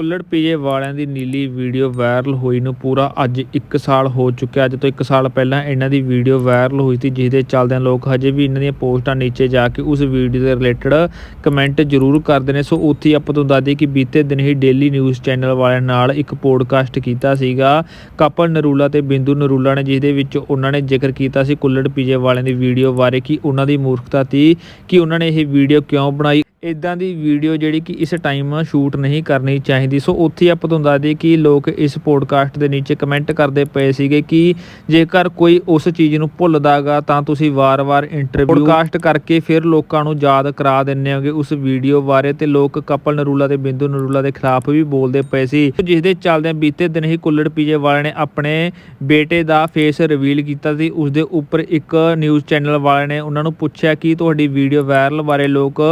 ਕੁੱਲੜ ਪੀਜੇ ਵਾਲਿਆਂ ਦੀ ਨੀਲੀ video viral ਹੋਈ ਨੂੰ ਪੂਰਾ ਅੱਜ 1 ਸਾਲ ਹੋ ਚੁੱਕਿਆ। ਅੱਜ ਤੋਂ 1 ਸਾਲ ਪਹਿਲਾਂ ਇਹਨਾਂ ਦੀ ਵੀਡੀਓ ਵਾਇਰਲ ਹੋਈ ਸੀ ਜਿਸ ਦੇ ਚੱਲਦਿਆਂ ਲੋਕ ਹਜੇ ਵੀ ਇਹਨਾਂ ਦੀਆਂ ਪੋਸਟਾਂ ਨੀਚੇ ਜਾ ਕੇ ਉਸ ਵੀਡੀਓ ਦੇ ਰਿਲੇਟਡ ਕਮੈਂਟ ਜ਼ਰੂਰ ਕਰਦੇ ਨੇ। ਸੋ ਉੱਥੇ ਆਪਾਂ ਤੁਹਾਨੂੰ ਦੱਸ ਦਈਏ ਕਿ ਬੀਤੇ ਦਿਨ ਹੀ ਡੇਲੀ ਨਿਊਜ਼ ਚੈਨਲ ਵਾਲਿਆਂ ਨਾਲ ਇੱਕ ਪੋਡਕਾਸਟ ਕੀਤਾ ਸੀਗਾ। ਕਪਲ ਨਰੂਲਾ ਤੇ ਬਿੰਦੂ ਨਰੂਲਾ ਨੇ ਜਿਸ ਦੇ ਵਿੱਚ ਉਹਨਾਂ ਨੇ ਜ਼ਿਕਰ ਕੀਤਾ ਸੀ ਕੁੱਲੜ ਪੀਜੇ ਵਾਲਿਆਂ ਦੀ ਵੀਡੀਓ ਬਾਰੇ ਕਿ ਉਹਨਾਂ ਦੀ ਮੂਰਖਤਾ ਸੀ ਕਿ ਉਹਨਾਂ ਨੇ ਇਹ ਵੀਡੀਓ ਕਿਉਂ ਬਣਾਈ। ਇਦਾਂ ਦੀ ਵੀਡੀਓ ਜਿਹੜੀ ਕਿ ਇਸ ਟਾਈਮ ਸ਼ੂਟ ਨਹੀਂ ਕਰਨੀ ਚਾਹੀਦੀ। ਸੋ ਉੱਥੇ ਆਪਾਂ ਤੁਹਾਨੂੰ ਦੱਸ ਦਈਏ ਕਿ ਲੋਕ ਇਸ ਪੋਡਕਾਸਟ ਦੇ ਨੀਚੇ ਕਮੈਂਟ ਕਰਦੇ ਪਏ ਸੀਗੇ ਕਿ ਜੇਕਰ ਕੋਈ ਉਸ ਚੀਜ਼ ਨੂੰ ਭੁੱਲਦਾਗਾ ਤਾਂ ਤੁਸੀਂ ਵਾਰ-ਵਾਰ ਇੰਟਰਵਿਊ ਪੋਡਕਾਸਟ ਕਰਕੇ ਫਿਰ ਲੋਕਾਂ ਨੂੰ ਯਾਦ ਕਰਾ ਦਿੰਦੇ ਹੋਗੇ ਉਸ ਵੀਡੀਓ ਬਾਰੇ ਤੇ ਲੋਕ ਕਪਲ ਨਰੂਲਾ ਤੇ ਬਿੰਦੂ ਨਰੂਲਾ ਦੇ ਖਿਲਾਫ ਵੀ ਬੋਲਦੇ ਪਏ ਸੀ। ਜਿਸ ਦੇ ਚੱਲਦਿਆਂ ਬੀਤੇ ਦਿਨ ਹੀ ਕੁੱਲੜ ਪੀਜੇ ਵਾਲੇ ਨੇ ਆਪਣੇ ਬੇਟੇ ਦਾ ਫੇਸ ਰਿਵੀਲ ਕੀਤਾ ਸੀ। ਉਸ ਦੇ ਉੱਪਰ ਇੱਕ ਨਿਊਜ਼ ਚੈਨਲ ਵਾਲੇ ਨੇ ਉਹਨਾਂ ਨੂੰ ਪੁੱਛਿਆ ਕਿ ਤੁਹਾਡੀ ਵੀਡੀਓ ਵਾਇਰਲ ਬਾਰੇ ਲੋਕ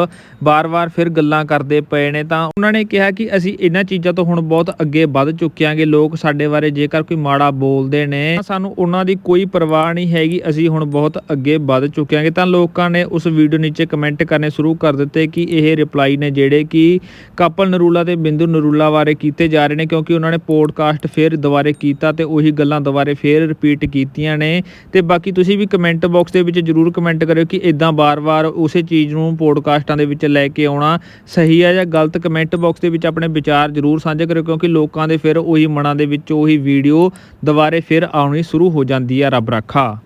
ਵਾਰ ਵਾਰ ਫਿਰ ਗੱਲਾਂ ਕਰਦੇ ਪਏ ਨੇ, ਤਾਂ ਉਹਨਾਂ ਨੇ ਕਿਹਾ ਕਿ ਅਸੀਂ ਇਹਨਾਂ ਚੀਜ਼ਾਂ ਤੋਂ ਹੁਣ ਬਹੁਤ ਅੱਗੇ ਵੱਧ ਚੁੱਕਿਆਂਗੇ ਲੋਕ ਸਾਡੇ ਬਾਰੇ ਜੇਕਰ ਕੋਈ ਮਾੜਾ ਬੋਲਦੇ ਨੇ ਸਾਨੂੰ ਉਹਨਾਂ ਦੀ ਕੋਈ ਪਰਵਾਹ ਨਹੀਂ ਹੈਗੀ, ਅਸੀਂ ਹੁਣ ਬਹੁਤ ਅੱਗੇ ਵੱਧ ਚੁੱਕਿਆਂਗੇ ਤਾਂ ਲੋਕਾਂ ਨੇ ਉਸ ਵੀਡੀਓ ਨੀਚੇ ਕਮੈਂਟ ਕਰਨੇ ਸ਼ੁਰੂ ਕਰ ਦਿੱਤੇ ਕਿ ਇਹ ਰਿਪਲਾਈ ਨੇ ਜਿਹੜੇ ਕਿ ਕਪਲ ਨਰੂਲਾ ਤੇ ਬਿੰਦੂ ਨਰੂਲਾ ਬਾਰੇ ਕੀਤੇ ਜਾ ਰਹੇ ਨੇ, ਕਿਉਂਕਿ ਉਹਨਾਂ ਨੇ ਪੋਡਕਾਸਟ ਫਿਰ ਦੁਬਾਰੇ ਕੀਤਾ ਤੇ ਉਹੀ ਗੱਲਾਂ ਦੁਬਾਰੇ ਫਿਰ ਰਿਪੀਟ ਕੀਤੀਆਂ ਨੇ। ਤੇ ਬਾਕੀ ਤੁਸੀਂ ਵੀ ਕਮੈਂਟ ਬਾਕਸ ਦੇ ਵਿੱਚ ਜਰੂਰ ਕਮੈਂਟ ਕਰਿਓ ਕਿ ਇਦਾਂ ਬਾਰ-ਬਾਰ ਉਸੇ ਚੀਜ਼ ਨੂੰ ਪੋਡਕਾਸਟਾਂ ਦੇ ਵਿੱਚ ਲੈ ਲੈ ਕੇ ਆਉਣਾ ਸਹੀ ਹੈ ਜਾਂ ਗਲਤ ਕਮੈਂਟ ਬਾਕਸ ਦੇ ਵਿੱਚ ਆਪਣੇ ਵਿਚਾਰ ਜਰੂਰ ਸਾਂਝੇ ਕਰਿਓ, ਕਿਉਂਕਿ ਲੋਕਾਂ ਦੇ ਫਿਰ ਉਹੀ ਮਨਾਂ ਦੇ ਵਿੱਚ ਉਹੀ ਵੀਡੀਓ ਦੁਬਾਰੇ ਫਿਰ ਆਉਣੀ ਸ਼ੁਰੂ ਹੋ ਜਾਂਦੀ ਹੈ, ਰੱਬ ਰੱਖਾ।